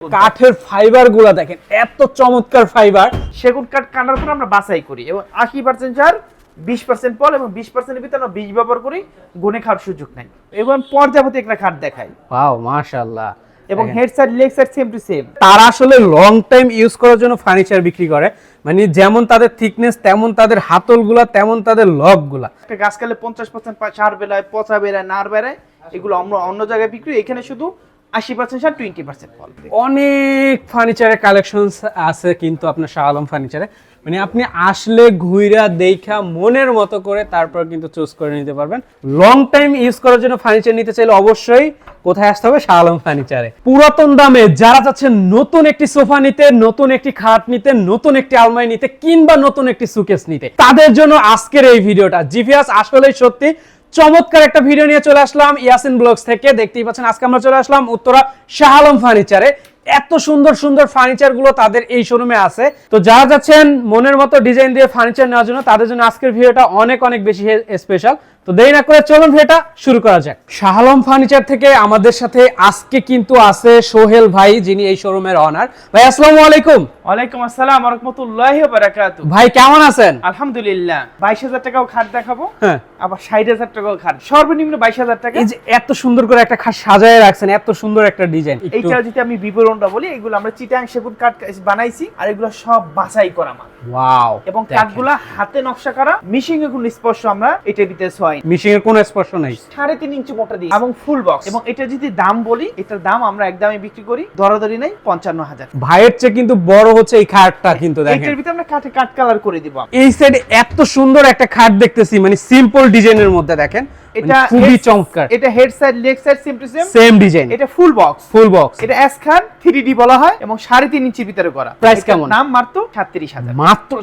কাঠের ফাইবারগুলা দেখেন এত চমৎকার ফাইবার সেগুন কাঠ কাটার পর আমরা বাছাই করি এবং আশি পার্সেন্ট চার বিশ পার্সেন্ট পল এবং বিশ পার্সেন্টের ভিতরে আমরা বীজ ব্যবহার করি গুনে খাওয়ার সুযোগ নাই। এবং পর্যাপতি একটা খাট দেখাই। ওয়াও মাশাআল্লাহ। এবং head side leg side same to same তারা আসলে লং টাইম ইউজ করার জন্য ফার্নিচার বিক্রি করে। মানে যেমন তাদের থিকনেস তেমন তাদের হাতলগুলা তেমন তাদের লকগুলা একটা গাছ কালে পঞ্চাশ পার্সেন্ট সার বেলায় পচা বেলায় নার বেলায় এগুলো আমরা অন্য জায়গায় বিক্রি এখানে শুধু আশি পার্সেন্ট সার টোয়েন্টি পার্সেন্ট ফল অনেক ফার্নিচারের আছে কিন্তু আপনার শাহ আলম ফার্নিচারে মানে আপনি আসলে ঘুইরা দেখা মনের মতো করে তারপর কিন্তু চুজ করে নিতে পারবেন। লং টাইম ইউজ করার জন্য ফার্নিচার নিতে চাইলে অবশ্যই কোথায় আসতে হবে? শাহ আলম ফার্নিচারে পুরাতন দামে যারা চাচ্ছেন নতুন একটি সোফা নিতে, নতুন একটি খাট নিতে, নতুন একটি আলমারি নিতে কিংবা নতুন একটি সুকেস নিতে, তাদের জন্য আজকের এই ভিডিওটা। জিভিয়াস আসলেই সত্যি চমৎকার একটা ভিডিও নিয়ে চলে আসলাম ইয়াসিন ব্লগস থেকে। দেখতেই পাচ্ছেন, আজকে আমরা চলে আসলাম উত্তরা শাহালম ফার্নিচারে এত সুন্দর সুন্দর ফার্নিচারগুলো তাদের এই শোরুমে আছে। তো যারা যাচ্ছেন মনের মতো ডিজাইন দিয়ে ফার্নিচার নেওয়ার জন্য, তাদের জন্য আজকের ভিডিওটা অনেক অনেক বেশি স্পেশাল তো দেরি না করে চলুন ভিডিওটা শুরু করা যাক। শাহ আলম ফার্নিচার থেকে আমাদের সাথে আজকে কিন্তু আছে সোহেল ভাই যিনি এই শোরুমের অনার ভাই আসসালামু আলাইকুম। ওয়ালাইকুম আসসালাম রহমতুল্লাহ বারাকাতু ভাই কেমন আছেন? আলহামদুলিল্লাহ। বাইশ হাজার টাকাও খাট দেখাবো হ্যাঁ। আবার ষাট হাজার টাকাও খাট। সর্বনিম্ন বাইশ হাজার টাকা। এই যে এত সুন্দর করে একটা খাট সাজায় রাখছেন এত সুন্দর একটা ডিজাইন এইটা যদি আমি বিবরণটা বলি এগুলো আমরা চিটাং সেগুন কাঠ বানাইছি আর এগুলো সব বাছাই করা মাল। ওয়াও এবং কাঠগুলা হাতে নকশা করা মিশিং এ কোনো স্পর্শ আমরা এটার ভিতরে ছয় মিশিং এর কোনো স্পর্শ নাই। সাড়ে তিন ইঞ্চি মোটা দিয়ে। এবং ফুল বক্স এবং এটা যদি দাম বলি এটার দাম আমরা একদমই বিক্রি করি দরাদরি নাই পঞ্চান্ন হাজার। ভাইয়ের চেয়ে কিন্তু বড় হচ্ছে এই খাটটা কিন্তু দেখেন। এটার ভিতরে আমরা কাঠে কাঠ কালার করে দিব। এই সাইডে এত সুন্দর একটা খাট দেখতেছি মানে সিম্পল ডিজাইনের মধ্যে দেখেন। এটা এটা খুবই চমৎকার। এটা head side leg side same design এটা ফুল বক্স ফুল বক্স এটা এস খান থ্রি বলা হয় এবং সাড়ে তিন ইঞ্চির ভিতরে করা। এটার কেমন? নাম মাত্র মাত্র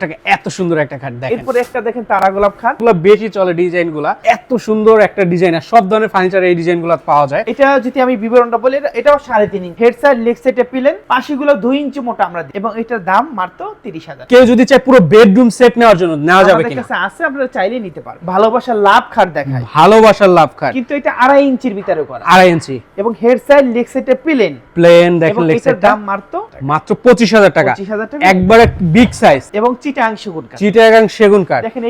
টাকা। এত সুন্দর একটা খাট দেখেন। এরপরে একটা দেখেন তারা গোলাপ খান। এগুলো বেশি চলে গুলা এত সুন্দর একটা ডিজাইন। আর সব ধরনের ফার্নিচার এই গুলা পাওয়া যায়। এটা যদি আমি বিবরণটা বলি এটা- এটাও সাড়ে তিন ইঞ্চি। হেড সাইড লেগ সাইডে পিলেন পাশিগুলো দুই ইঞ্চি মোটা আমরা দিই। এবং এটার দাম মাত্র তিরিশ হাজার। কেউ যদি চায় পুরো বেডরুম সেট নেওয়ার জন্য নেওয়া যাবে কিনা? আছে আপনারা চাইলেই নিতে পারেন ভালোবাসার লাভ খাট দেখায়। ভালোবাসার লাভ খাট কিন্তু এটা আড়াই ইঞ্চির ভিতরে করা। আড়াই ইঞ্চি। এবং হেড সাইড লেগ সাইডে পিলেন প্লেন দেখেন লেগ দাম মাত্র মাত্র পঁচিশ হাজার টাকা। 25,000 টাকা। একবারে বিগ সাইজ এবং চিটাং সেগুন কাঠ। চিটাগাং সেগুন কাঠ। দেখেন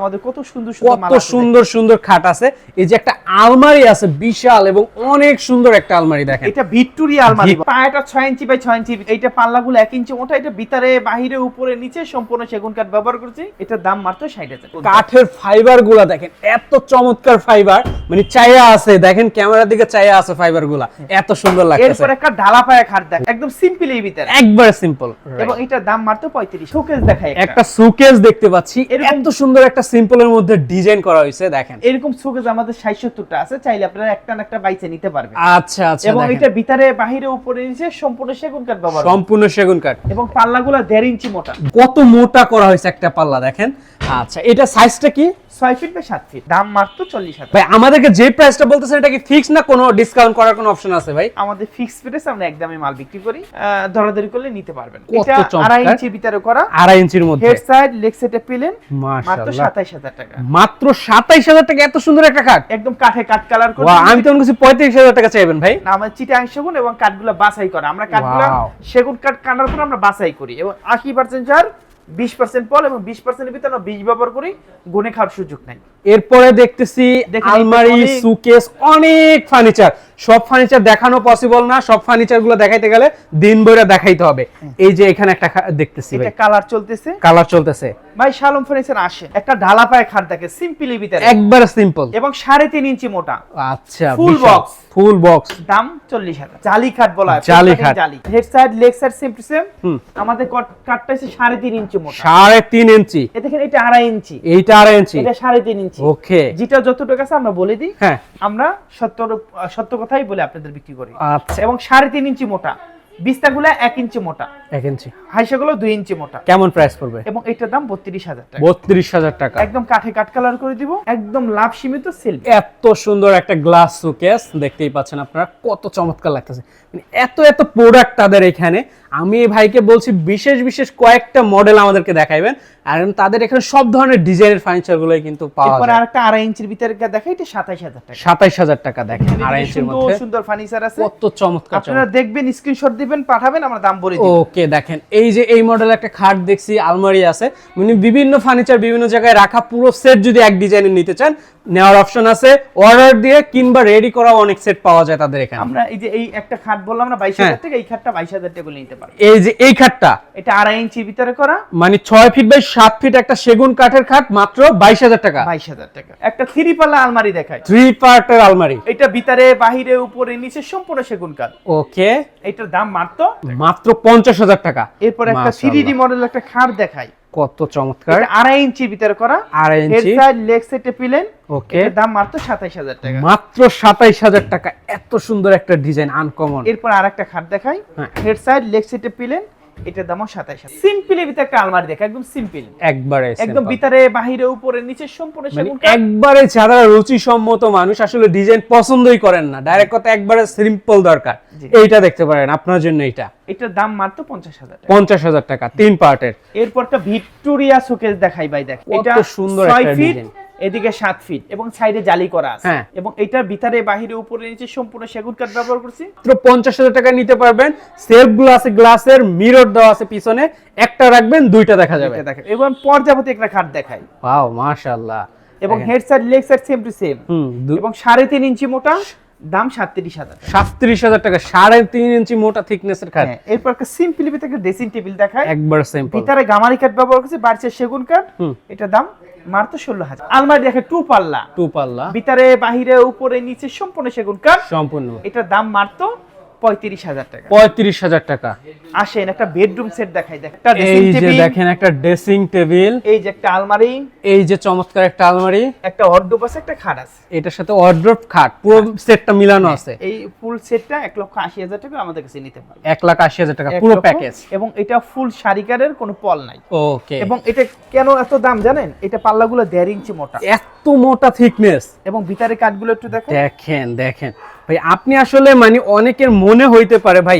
আমাদের কত সুন্দর সুন্দর কত সুন্দর সুন্দর খাট আছে। এই যে একটা আলমারি আছে বিশাল এবং অনেক সুন্দর একটা আলমারি দেখেন। এটা ভিক্টোরিয়া আলমারি। পায়াটা ছয় ইঞ্চি বাই ছয় ইঞ্চি। এইটা পাল্লাগুলো এক ইঞ্চি মোটা। এটা ভিতরে বাহিরে উপরে নিচে সম্পূর্ণ সেগুন কাঠ ব্যবহার করছি। এটার দাম মাত্র ষাট হাজার। কাঠের ফাইবারগুলা দেখেন এত চমৎকার ফাইবার মানে চাইয়া আছে দেখেন ক্যামেরার দিকে চাইয়া আছে ফাইবারগুলা। এত সুন্দর লাগতেছে। এরপর একটা ডালা পায়া খাট দেখ একদম সিম্পল এই ভিতরে। একবারে সিম্পল এবং এটার দাম মাত্র পঁয়ত্রিশ শোকেস দেখায় একটা। সুকেস দেখতে পাচ্ছি। এরকম- এত সুন্দর একটা সিম্পলের মধ্যে ডিজাইন করা হয়েছে দেখেন। এরকম শোকেস আমাদের ষাট সত্তরটা আছে চাইলে আপনারা একটা না একটা বাইচে নিতে পারবেন। আচ্ছা আচ্ছা এবং এটা ভিতরে বাহিরে উপরে নিচে সম্পূর্ণ সেগুন কাঠ ব্যবহার সম্পূর্ণ সেগুন কাঠ। এবং পাল্লাগুলো দেড় ইঞ্চি মোটা। কত মোটা করা হয়েছে একটা পাল্লা দেখেন। আচ্ছা এটা সাইজটা কি? ছয় ফিট বা সাত ফিট দাম মাত্র চল্লিশ হাজার। ভাই আমাদেরকে যে প্রাইসটা বলতেছেন এটা কি ফিক্স না কোনো ডিসকাউন্ট করার কোনো অপশন আছে ভাই? আমাদের ফিক্স প্রাইস আমরা একদমই মাল বিক্রি করি। দরাদরি করলে নিতে পারবেন। এটা আড়াই ইঞ্চির ভিতরে করা। আড়াই ইঞ্চির মধ্যে। হেড সাইড লেগ সাইডে পিলেন মাত্র মাশাআল্লাহ সাতাইশ হাজার টাকা। মাত্র সাতাইশ হাজার টাকা এত সুন্দর একটা কাঠ একদম কাঠে কাঠ কালার করে আমি তো পঁয়ত্রিশ হাজার টাকা চাইবেন ভাই। আমার চিটাং সেগুন এবং কাঠগুলো বাছাই করা। আমরা কাঠগুলো. সেগুন কাঠ কাটার পর আমরা বাছাই করি। এবং আশি পার্সেন্ট চার বিশ পার্সেন্ট পল এবং বিশ পার্সেন্টের ভিতরে আমরা বীজ ব্যবহার করি গুনে খাওয়ার সুযোগ নাই। এরপরে দেখতেছি আলমারি সুকেস অনেক ফার্নিচার সব ফার্নিচার দেখানো পসিবল না সব ফার্নিচারগুলো দেখাইতে গেলে দিন বইরা দেখাইতে হবে। এই যে এখানে একটা দেখতেছি এটা কালার চলতেছে? কালার চলতেছে। ভাই শালম ফার্নিচার আসে। একটা ঢালা পায়ে খাট দেখে সিম্পলি ভিতরে। একবার সিম্পল এবং সাড়ে তিন ইঞ্চি মোটা। আচ্ছা Full box। ফুল বক্স দাম চল্লিশ হাজার। জালি খাট বলা হয়। জালি খাট। জালি। Head side leg side same to same আমাদের কট- কাঠটা হচ্ছে সাড়ে তিন ইঞ্চি মোটা। সাড়ে তিন ইঞ্চি। এ দেখেন এটা আড়াই ইঞ্চি। এইটা আড়াই ইঞ্চি। এটা সাড়ে তিন ইঞ্চি। ওকে যেটা যতটুকু আছে আমরা বলে দিই। হ্যাঁ। আমরা সত্য সত্য কথাই বলে আপনাদের বিক্রি করি। আচ্ছা। এবং সাড়ে তিন ইঞ্চি মোটা বিস্তাগুলো এক ইঞ্চি মোটা এক ইঞ্চি। হাইসাগুলো দুই ইঞ্চি মোটা। কেমন প্রাইস পড়বে? এবং এটার দাম বত্রিশ হাজার টাকা। বত্রিশ হাজার টাকা। একদম কাঠে কাঠ কালার করে দিব একদম লাভ সীমিত সেল এত সুন্দর একটা গ্লাস সুকেস দেখতেই পাচ্ছেন আপনারা কত চমৎকার লাগতেছে। মানে এত এত প্রোডাক্ট তাদের এখানে আমি এই ভাইকে বলছি বিশেষ বিশেষ কয়েকটা মডেল আমাদেরকে দেখাইবেন। আর তাদের এখানে সব ধরনের ডিজাইনের ফার্নিচার গুলোই কিন্তু পাওয়া যায়। আরেকটা আড়াই ইঞ্চির ভিতরে দেখা এটা সাতাইশ হাজার টাকা। সাতাইশ হাজার টাকা দেখেন আড়াই ইঞ্চির মধ্যে। সুন্দর ফার্নিচার আছে। কত চমৎকার আপনারা দেখবেন স্ক্রিনশট দিবেন পাঠাবেন আমরা দাম বলে দিব। ওকে দেখেন এই যে এই মডেল একটা খাট দেখছি আলমারি আছে। মানে বিভিন্ন ফার্নিচার বিভিন্ন জায়গায় রাখা পুরো সেট যদি এক ডিজাইনের নিতে চান নেওয়ার অপশন আছে। অর্ডার দিয়ে কিংবা রেডি করা অনেক সেট পাওয়া যায় তাদের এখানে। আমরা এই যে এই একটা খাট বললাম না বাইশ হ্যাঁ। হাজার টাকা এই খাটটা বাইশ হাজার টাকা নিতে পারবেন এই যে এই খাটটা। এটা আড়াই ইঞ্চির ভিতরে করা। মানে ছয় ফিট বাই সাত ফিট একটা সেগুন কাঠের খাট মাত্র বাইশ হাজার টাকা। বাইশ হাজার টাকা। একটা থ্রি পাল্লা আলমারি দেখায় থ্রি পার্টের আলমারি। এটা ভিতরে বাহিরে উপরে নিচে সম্পূর্ণ সেগুন কাঠ। ওকে এটার দাম মাত্র মাত্র পঞ্চাশ হাজার টাকা। এরপর একটা থ্রি ডি মডেল একটা খাট দেখায় কত চমৎকার। আড়াই ইঞ্চির ভিতরে করা। আড়াই ইঞ্চি। সাইড লেগ সেটে পিলেন। ওকে। এর দাম মাত্র সাতাইশ হাজার টাকা। মাত্র সাতাইশ হাজার টাকা। এত সুন্দর একটা ডিজাইন আনকমন। এরপর আরেকটা খাট দেখাই। হ্যাঁ। হেড সাইড লেগ সেটে পিলেন। এটার দামও হাজার। সিম্পলের ভিতরে একটা আলমারি দেখা একদম সিম্পল একবারে একদম ভিতরে বাহিরে উপরে নিচে সম্পূর্ণ মানে সেগুন। একবারে যারা রুচিসম্মত মানুষ আসলে ডিজাইন পছন্দই করেন না। ডাইরেক্ট কথা একবারে সিম্পল দরকার। এইটা দেখতে পারেন আপনার জন্য এটা এটার দাম মাত্র পঞ্চাশ হাজার টাকা। পঞ্চাশ হাজার টাকা তিন পার্টের এরপর একটা ভিক্টোরিয়া শোকেস দেখাই ভাই দেখ। এটা সুন্দর একটা design। এদিকে সাত ফিট এবং সাইডে জালি করা আছে। হ্যাঁ। এবং এটার ভিতরে বাহিরে উপরে নিচে সম্পূর্ণ সেগুন কাঠ ব্যবহার করছি। মাত্র পঞ্চাশ হাজার টাকা নিতে পারবেন। সেলফ গ্লাস আছে গ্লাসের মিরর দেওয়া আছে পিছনে। একটা রাখবেন দুইটা দেখা যাবে। এবং পর্যাপতি একটা খাট দেখাই। ওয়াও মাশাআল্লাহ। এবং head side leg side same to same এবং সাড়ে তিন ইঞ্চি মোটা। দাম সাতত্রিশ হাজার সাতত্রিশ হাজার টাকা সাড়ে তিন ইঞ্চি মোটা থিকনেসের খাট। হ্যাঁ, এরপর একটা সিম্পলি একটা ড্রেসিং টেবিল দেখায় একবার সিম্পল ভিতরে গামারি কাঠ ব্যবহার করেছে বাড়ছে সেগুন কাঠ। এটা দাম মাত্র ষোলো হাজার। আলমারি দেখে টু পাল্লা। টু পাল্লা। ভিতরে বাহিরে উপরে নিচে সম্পূর্ণ সেগুন কাঠ সম্পূর্ণ। এটার দাম মাত্র পঁয়ত্রিশ হাজার টাকা। পঁয়ত্রিশ হাজার টাকা। আসেন একটা বেডরুম সেট দেখাই একটা এই ড্রেসিং যে দেখেন একটা ড্রেসিং টেবিল এই যে একটা আলমারি এই যে চমৎকার একটা আলমারি একটা অর্ডোপ আছে একটা খাট আছে। এটার সাথে ওয়ার্ড্রপ খাট পুরো সেটটা মিলানো আছে। এই ফুল সেটটা এক লক্ষ আশি হাজার টাকা আমাদের কাছে নিতে পারবে। এক লাখ আশি হাজার টাকা পুরো প্যাকেজ এবং এটা ফুল শাড়িকারের কোনো পল নাই। ওকে এবং এটা কেন এত দাম জানেন? এটা পাল্লাগুলো দেড় ইঞ্চি মোটা। এত মোটা থিকনেস এবং ভিতরে কাঠগুলো একটু দেখো দেখেন দেখেন। ভাই আপনি আসলে মানে অনেকের মনে হইতে পারে ভাই।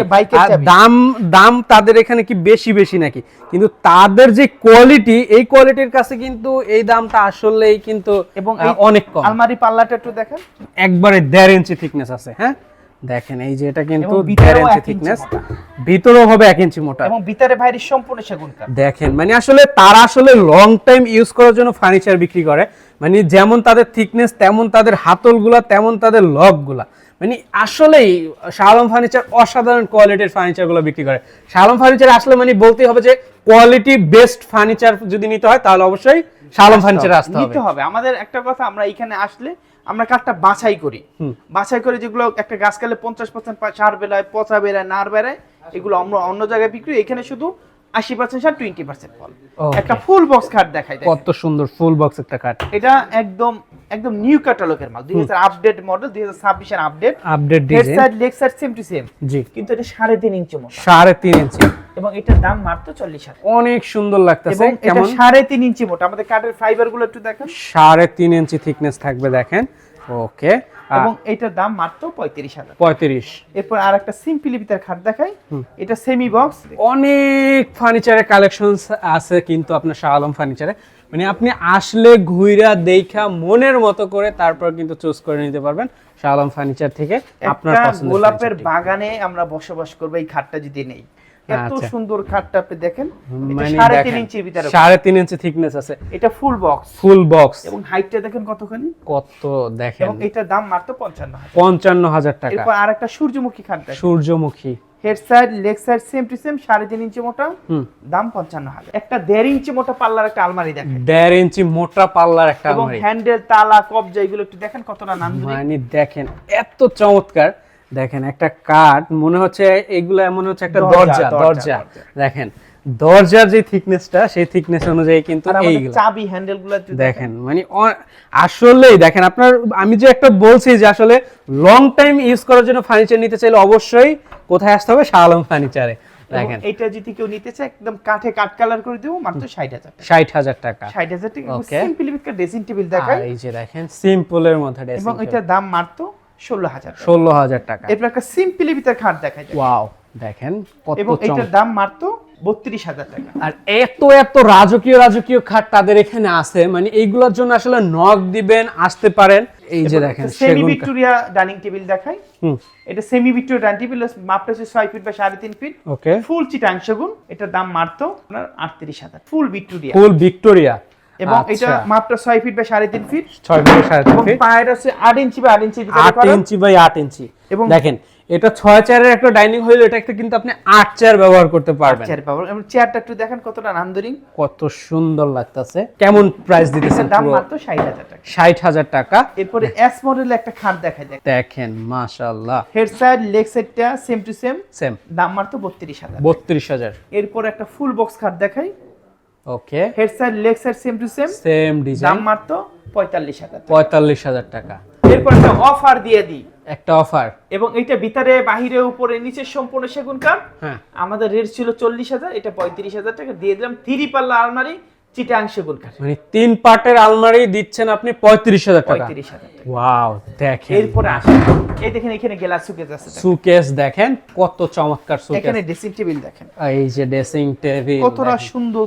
দাম দাম তাদের এখানে কি বেশি বেশি নাকি? কিন্তু তাদের যে কোয়ালিটি এই কোয়ালিটির কাছে কিন্তু এই দামটা আসলেই কিন্তু এবং অনেক কম। আলমারি পাল্লাটা একটু দেখেন। একবারে দেড় ইঞ্চি থিকনেস আছে হ্যাঁ? দেখেন এই যে এটা কিন্তু দেড় ইঞ্চি থিকনেস। ভিতরেও হবে এক ইঞ্চি মোটা। এবং ভিতরে বাইরে সম্পূর্ণ সেগুন কাঠ। দেখেন মানে আসলে তারা আসলে লং টাইম ইউজ করার জন্য ফার্নিচার বিক্রি করে। মানে যেমন তাদের থিকনেস তেমন তাদের হাতলগুলা তেমন তাদের লকগুলা মানে আসলেই শালম ফার্নিচার অসাধারণ কোয়ালিটির ফার্নিচারগুলো বিক্রি করে। শালম ফার্নিচার আসলে মানে বলতেই হবে যে কোয়ালিটি বেস্ট ফার্নিচার যদি নিতে হয় তাহলে অবশ্যই শালম ফার্নিচার আসতে হবে। নিতে হবে। আমাদের একটা কথা আমরা এখানে আসলে আমরা কাঠটা বাছাই করি। বাছাই করে যেগুলো একটা গাছ কালে পঞ্চাশ পার্সেন্ট সার বেলায় পচা বেলায় নার বেলায় এগুলো আমরা অন্য জায়গায় বিক্রি। এখানে শুধু আশি পার্সেন্ট সার টোয়েন্টি পার্সেন্ট ফল। একটা ফুল বক্স খাট দেখাই দেখেন। কত সুন্দর ফুল বক্স একটা কাঠ এটা একদম একদম নিউ ক্যাটালগের মাল দুই হাজার আপডেট মডেল দুই হাজার ছাব্বিশের update update head design side leg side same to same জি। কিন্তু এটা সাড়ে তিন ইঞ্চি মোটা সাড়ে তিন ইঞ্চি এবং এটার দাম মাত্র চল্লিশ হাজার। অনেক সুন্দর লাগতেছে এটা কেমন? সাড়ে তিন ইঞ্চি মোটা আমাদের কাঠের ফাইবারগুলো একটু দেখেন। সাড়ে তিন ইঞ্চি থিকনেস থাকবে দেখেন। ওকে এবং এটার দাম মাত্র পঁয়ত্রিশ হাজার। পঁয়ত্রিশ। এরপর আর একটা সিম্পলি ভিতরে খাট দেখাই। এটা সেমি বক্স অনেক ফার্নিচারের কালেকশন আছে কিন্তু আপনার শাহ আলম ফার্নিচারে মানে আপনি আসলে ঘুইরা দেখা মনের মতো করে তারপর কিন্তু চুজ করে নিতে পারবেন শাহ আলম ফার্নিচার থেকে আপনার গোলাপের বাগানে আমরা বসবাস করব এই খাটটা যদি নেই। এত আচ্ছা। সুন্দর খাটটা আপনি দেখেন। মানে সাড়ে তিন ইঞ্চির ভিতরে। সাড়ে তিন ইঞ্চি থিকনেস আছে। এটা ফুল বক্স ফুল বক্স এবং হাইটটা দেখেন কতখানি? কত দেখেন। এবং এটার দাম মাত্র পঞ্চান্ন পঞ্চান্ন হাজার টাকা। এরপর আর একটা সূর্যমুখী খাট সূর্যমুখী। Head side leg side same to same সাড়ে তিন ইঞ্চি মোটা। দাম পঞ্চান্ন হাজার। একটা দেড় ইঞ্চি মোটা পাল্লার একটা আলমারি দেখেন। দেড় ইঞ্চি মোটা পাল্লার একটা আলমারি। হ্যান্ডেল তালা কবজা এগুলো একটু দেখেন কতটা নাম মানে দেখেন এত চমৎকার। দেখেন একটা কাঠ মনে হচ্ছে এগুলা মনে হচ্ছে একটা দরজা, দরজা। দেখেন দরজার যে থিকনেসটা সেই থিকনেস অনুযায়ী কিন্তু চাবি হ্যান্ডেলগুলো দেখেন মানে আসলেই দেখেন আপনার আমি যে একটা বলছি যে আসলে লং টাইম ইউজ করার জন্য ফার্নিচার নিতে চাইলে অবশ্যই কোথায় আসতে হবে? শাহ আলম ফার্নিচারে দেখেন। এটা যদি কেউ নিতে চায় একদম কাঠে কাঠ কালার করে দেবো মাত্র ষাট হাজার টাকা। ষাট হাজার টাকা। Okay. ড্রেসিং টেবিল দেখায় এই যে দেখেন সিম্পলের মধ্যে এবং এটার দাম মাত্র ষোলো হাজার ষোলো হাজার টাকা। এরপর একটা সিম্পলি ভিতরে খাট যায়। ওয়াও দেখেন এবং এটার দাম মাত্র বত্রিশ হাজার টাকা। আর এত এত রাজকীয় রাজকীয় খাট তাদের এখানে আছে। মানে এইগুলোর জন্য আসলে নক দিবেন আসতে পারেন। এই যে দেখেন সেমি ভিক্টোরিয়া ডাইনিং টেবিল দেখাই। হুম। এটা সেমি ভিক্টোরিয়া ডাইনিং টেবিল মাপটা হচ্ছে ছয় ফিট বা সাড়ে তিন ফিট ওকে ফুল চিটাং সেগুন এটার দাম মাত্র আপনার আটত্রিশ হাজার। ফুল ভিক্টোরিয়া ফুল ভিক্টোরিয়া এবং। এটা মাপটা ফিট ফিট ফিট ফিট পায়ের ইঞ্চি ইঞ্চি ইঞ্চি বাই ইঞ্চি এবং- দেখেন এটা চেয়ারের একটা ডাইনিং এটা একটা কিন্তু আপনি চেয়ার ব্যবহার করতে পারবেন। চেয়ার এবং চেয়ারটা একটু দেখেন কতটা কত সুন্দর লাগতেছে। কেমন প্রাইস দিতেছেন দাম মাত্র ষাট হাজার টাকা। ষাট হাজার টাকা। এরপরে এস মডেলের একটা খাট দেখা যায় দেখেন মাশাল্লাহ হেড সাইড লেগ সাইডটা সেম টু সেম সেম দাম মাত্র বত্রিশ হাজার। বত্রিশ হাজার। এরপর একটা ফুল বক্স খাট দেখাই। Okay head side leg side same to same same দাম মাত্র টাকা। এরপর একটা অফার দিয়ে দিই। একটা অফার এবং এটা ভিতরে বাহিরে উপরে নিচে সম্পূর্ণ সেগুন কাঠ। হ্যাঁ। আমাদের রেট ছিল চল্লিশ হাজার এটা পঁয়ত্রিশ হাজার টাকা। দিয়ে দিলাম থ্রি পাল্লা আলমারি চিটাং সেগুন কাঠ। মানে তিন পার্টের আলমারি দিচ্ছেন আপনি পঁয়ত্রিশ হাজার টাকা। পঁয়ত্রিশ হাজার টাকা। ওয়াও দেখেন। এরপরে আসে। এই দেখেন এখানে গ্লাস সুকেজ আছে সুকেস দেখেন কত চমৎকার সুকেস এখানে ড্রেসিং টেবিল দেখেন। এই যে ড্রেসিং টেবিল কতটা সুন্দর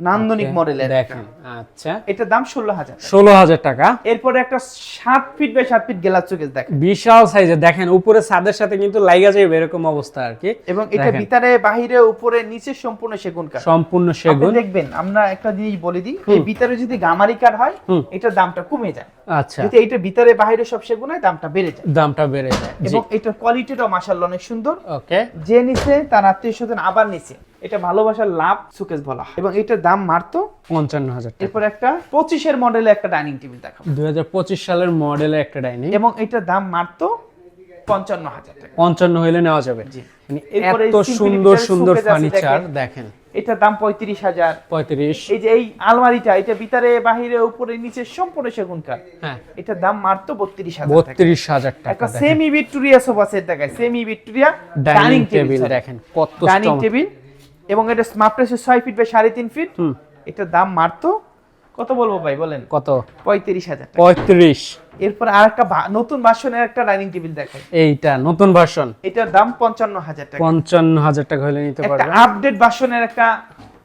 নান্দনিক মডেলের দেখেন আচ্ছা। এটার দাম ষোলো হাজার ষোলো হাজার টাকা। এরপরে একটা সাত ফিট বাই সাত ফিট গ্লাস সুকেজ দেখেন। বিশাল সাইজে দেখেন উপরে ছাদের সাথে কিন্তু লাইগা যাবে এরকম অবস্থা আর কি। এবং এটা ভিতরে বাহিরে উপরে নিচে সম্পূর্ণ সেগুন কাঠ। সম্পূর্ণ আপনি সেগুন। দেখবেন আমরা একটা জিনিস বলে দিই এই ভিতরে যদি গামারি কাঠ হয়। এটার দামটা কমে যায়। আচ্ছা। যদি এইটা ভিতরে বাইরে সব সেগুন হয় দামটা বেড়ে যায়। দামটা বেড়ে যায়। এবং এটার কোয়ালিটিটাও মাশাআল্লাহ অনেক সুন্দর। ওকে যে নিচে তার আত্মীয় স্বজন আবার নিছে। এটা ভালোবাসার লাভ সুকেস বলা এবং এটার দাম মারতো পঞ্চান্ন হাজার এরপর একটা পঁচিশের মডেলে একটা ডাইনিং টেবিল দেখাবো। দুই হাজার পঁচিশ সালের মডেলের একটা ডাইনিং এবং এটার দাম মারতো পঞ্চান্ন হাজার টাকা। পঞ্চান্ন হইলে নেওয়া যাবে। মানে এত সুন্দর সুন্দর ফার্নিচার দেখেন। এটার দাম পঁয়ত্রিশ হাজার পঁয়ত্রিশ। এই যে এই আলমারিটা এটা ভিতরে বাহিরে উপরে নিচে সম্পূর্ণ সেগুন কাঠ হ্যাঁ। এটার দাম মারতো বত্রিশ হাজার বত্রিশ হাজার টাকা একটা সেমি ভিক্টোরিয়া সোফা সেট দেখায় সেমি ভিক্টোরিয়া ডাইনিং টেবিল দেখেন কত ডাইনিং টেবিল এবং এটা মাপটা হচ্ছে ছয় ফিট বাই সাড়ে তিন ফিট এটার দাম মারতো কত বলব ভাই বলেন? কত? পঁয়ত্রিশ হাজার টাকা। পঁয়ত্রিশ। এরপর আর একটা নতুন ভার্সনের একটা ডাইনিং টেবিল দেখাই। এইটা নতুন ভার্সন এটার দাম পঞ্চান্ন হাজার টাকা। পঞ্চান্ন হাজার টাকা হলে নিতে একটা পারবেন। আপডেট ভার্সনের একটা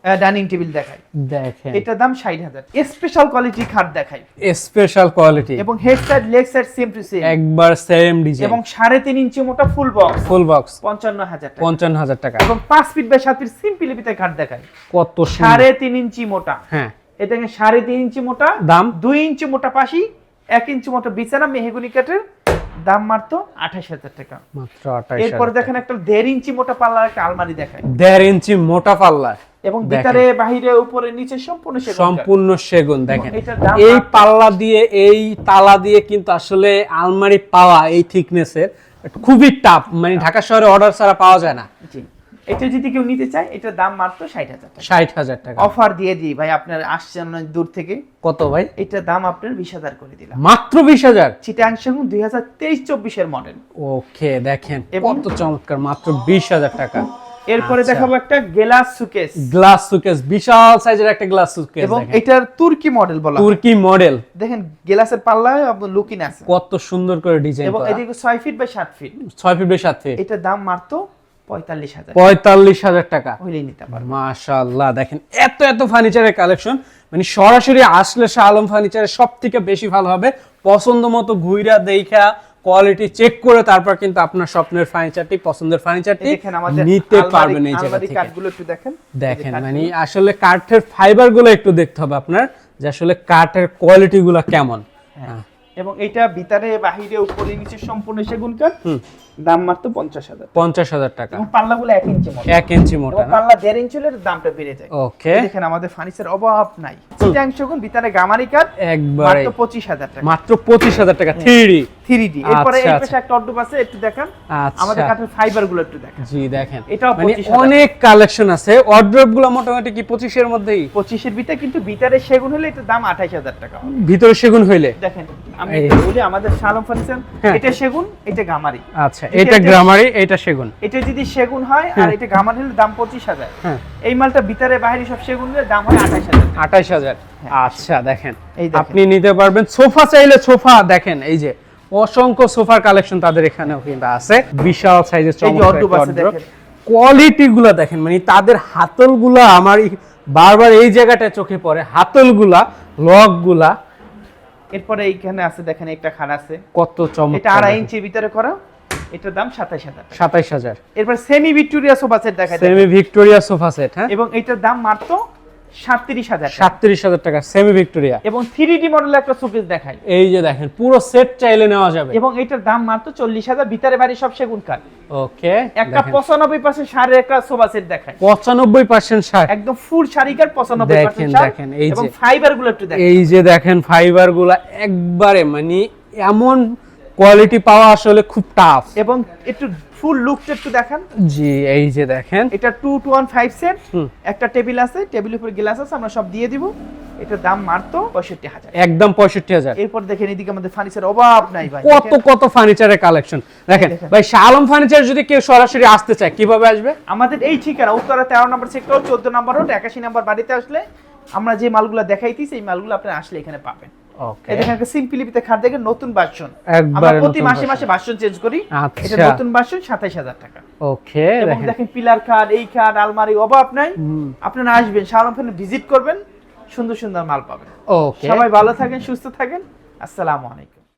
ডাইনিং টেবিল দেখায় দেখেন। এটার দাম ষাট হাজার। স্পেশাল কোয়ালিটি খাট দেখায় স্পেশাল কোয়ালিটি এবং head side leg side same to same একবার সেম ডিজাইন এবং সাড়ে তিন ইঞ্চি মোটা ফুল বক্স ফুল বক্স পঞ্চান্ন হাজার টাকা। পঞ্চান্ন হাজার টাকা। এবং পাঁচ ফিট বাই সাত ফিট সিম্পল ভিতরে খাট দেখায় কত সুন্দর। সাড়ে তিন ইঞ্চি মোটা। হ্যাঁ। এটা দেখেন সাড়ে তিন ইঞ্চি মোটা? দাম? দুই ইঞ্চি মোটা পাশি এক ইঞ্চি মোটা বিছানা মেহগুনি কাঠের দাম মাত্র আঠাশ হাজার টাকা। মাত্র আঠাশ এরপর দেখেন একটা দেড় ইঞ্চি মোটা পাল্লার একটা আলমারি দেখায় দেড় ইঞ্চি মোটা পাল্লা। এবং ভিতরে বাহিরে উপরে নিচে সম্পূর্ণ সেগুন সম্পূর্ণ সেগুন দেখেন। এই পাল্লা দিয়ে এই তালা দিয়ে কিন্তু আসলে আলমারি পাওয়া এই থিকনেসের খুবই টাফ মানে ঢাকা শহরে অর্ডার ছাড়া পাওয়া যায় না। এটা যদি কেউ নিতে চায় এটার দাম মাত্র ষাট হাজার টাকা। ষাট হাজার টাকা। অফার দিয়ে দিই ভাই আপনার আসছেন দূর থেকে। কত ভাই? এটার দাম আপনার বিশ হাজার করে দিলাম। মাত্র বিশ হাজার? চিটাং সেগুন দুই হাজার তেইশ চব্বিশের মডেল ওকে দেখেন কত চমৎকার মাত্র বিশ হাজার টাকা। এরপরে আচ্ছা। দেখাবো একটা গ্লাস সুকেস গ্লাস সুকেস বিশাল সাইজের একটা গ্লাস সুকেস এবং এটার তুর্কি মডেল বলা। তুর্কি মডেল দেখেন গ্লাসের পাল্লায় আপনার লুকিং আছে। কত সুন্দর করে ডিজাইন এবং এদিকে ছয় ফিট বাই সাত ফিট ছয় ফিট বাই সাত ফিট এটার দাম মারতো পঁয়তাল্লিশ হাজার। পঁয়তাল্লিশ হাজার টাকা। হইলেই নিতে পারব। মাশাআল্লাহ দেখেন এত এত ফার্নিচারের কালেকশন। মানে সরাসরি আসলে শাহ আলম ফার্নিচারের সব থেকে বেশি ভালো হবে। পছন্দ মতো ঘুইরা দেখা কোয়ালিটি চেক করে তারপর কিন্তু আপনার স্বপ্নের ফার্নিচারটি পছন্দের ফার্নিচারটি নিতে পারবেন এই জায়গা থেকে। কাঠগুলো একটু দেখেন। দেখেন মানে আসলে কাঠের ফাইবারগুলো একটু দেখতে হবে আপনার যে আসলে কাঠের কোয়ালিটি গুলো কেমন। হ্যাঁ। এবং এটা ভিতরে বাহিরে উপরে নিচে সম্পূর্ণ সেগুন কাঠ হুম। দাম মারতো পঞ্চাশ হাজার পঞ্চাশ হাজার টাকা। পাল্লাগুলো এক ইঞ্চি মোটা। এক ইঞ্চি মোটা পাল্লা দেড় ইঞ্চি হলে দামটা বেড়ে যায়। ওকে দেখেন আমাদের ফার্নিচার অভাব নাই। চিটাং সেগুন ভিতরে গামারি কাঠ একবারে মাত্র পঁচিশ হাজার টাকা। মাত্র পঁচিশ হাজার টাকা থ্রি থ্রি ডি এরপরে এই আচ্ছা, পাশে একটা আছে একটু দেখান। আচ্ছা। আমাদের কাঠের ফাইবারগুলো একটু দেখান। জি দেখেন। এটাও মানে অনেক কালেকশন আছে। অর্ডারগুলো মোটামুটি কি পঁচিশের মধ্যেই? পঁচিশের ভিতরে কিন্তু ভিতরে সেগুন হলে এটার দাম আঠাইশ হাজার টাকা ভিতরে সেগুন হইলে? দেখেন আমি বলি আমাদের শালম ফার্নিচার হ্যাঁ। এটা সেগুন এটা গামারি। আচ্ছা। এটা গ্রামারি এটা সেগুন। এটা যদি সেগুন হয় আর। এটা গামার হলে দাম পঁচিশ হাজার। হ্যাঁ। এই মালটা ভিতরে বাইরে সব সেগুন দাম হয় আঠাশ হাজার। আঠাশ হাজার। হ্যাঁ। আচ্ছা দেখেন। আপনি নিতে পারবেন। সোফা চাইলে সোফা দেখেন এই যে অসংখ্য সোফার কালেকশন তাদের এখানেও কিন্তু আছে। বিশাল সাইজের। কোয়ালিটি গুলা দেখেন। মানে তাদের হাতলগুলা আমার বারবার এই জায়গাটায় চোখে পড়ে। হাতলগুলা লকগুলা এরপরে এইখানে আছে দেখেন একটা খাট আছে। কত এটা চমৎকার আড়াই ইঞ্চির ভিতরে করা। এটার দাম সাতাশ হাজার টাকা। সাতাইশ হাজার। এরপর সেমি ভিক্টোরিয়া সোফা সেট দেখা যায় সেমি ভিক্টোরিয়া সোফা সেট হ্যাঁ? এবং এটার দাম মাত্র সাতত্রিশ হাজার টাকা। সেমি ভিক্টোরিয়া এবং থ্রি ডি মডেলের একটা শোকেস দেখায় এই যে দেখেন পুরো সেট চাইলে নেওয়া যাবে। এবং এটার দাম মাত্র চল্লিশ হাজার ভিতরে বাড়ি সব সেগুন কাঠ। ওকে একটা পঁচানব্বই পার্সেন্ট সাড়ে একটা সোফা সেট দেখায় পঁচানব্বই পার্সেন্ট ষাট একদম ফুল শাড়িকার পঁচানব্বই দেখেন, দেখেন, এই এবং যে। ফাইবারগুলো একটু দেখেন এই যে দেখেন ফাইবারগুলা একবারে মানে এমন কোয়ালিটি পাওয়া আসলে খুব টাফ এবং একটু ফুল লুকটা একটু দেখেন। জি এই যে দেখেন। এটা two two one five set একটা টেবিল আছে টেবিলের উপর গ্লাস আছে আমরা সব দিয়ে দিব। এটার দাম মাত্র পঁয়ষট্টি হাজার। একদম পঁয়ষট্টি হাজার। এরপর দেখেন এদিকে আমাদের ফার্নিচার অভাব নাই ভাই। কত কত ফার্নিচারের কালেকশন দেখেন। ভাই শাহ আলম ফার্নিচার যদি কেউ সরাসরি আসতে চায় কীভাবে আসবে? আমাদের এই ঠিকানা উত্তরা তেরো নম্বর সেক্টর চোদ্দ নম্বর রোড একাশি নম্বর বাড়িতে আসলে আমরা যে মালগুলো দেখাইতেছি এই মালগুলো আপনি আসলে এখানে পাবেন। ওকে এখানে সিম্পলিপিতে খাট দেখেন নতুন ভার্সন আমরা প্রতি মাসে মাসে বাসন চেঞ্জ করি। আচ্ছা। এটা নতুন সাতাইশ হাজার টাকা। ওকে এবং দেখেন। দেখেন পিলার খাট এই খাট আলমারি অভাব নাই। আপনারা আসবেন শাহরুখ খানে ভিজিট করবেন সুন্দর সুন্দর মাল পাবেন। ওকে সবাই ভালো থাকেন সুস্থ থাকেন। আসসালামু আলাইকুম।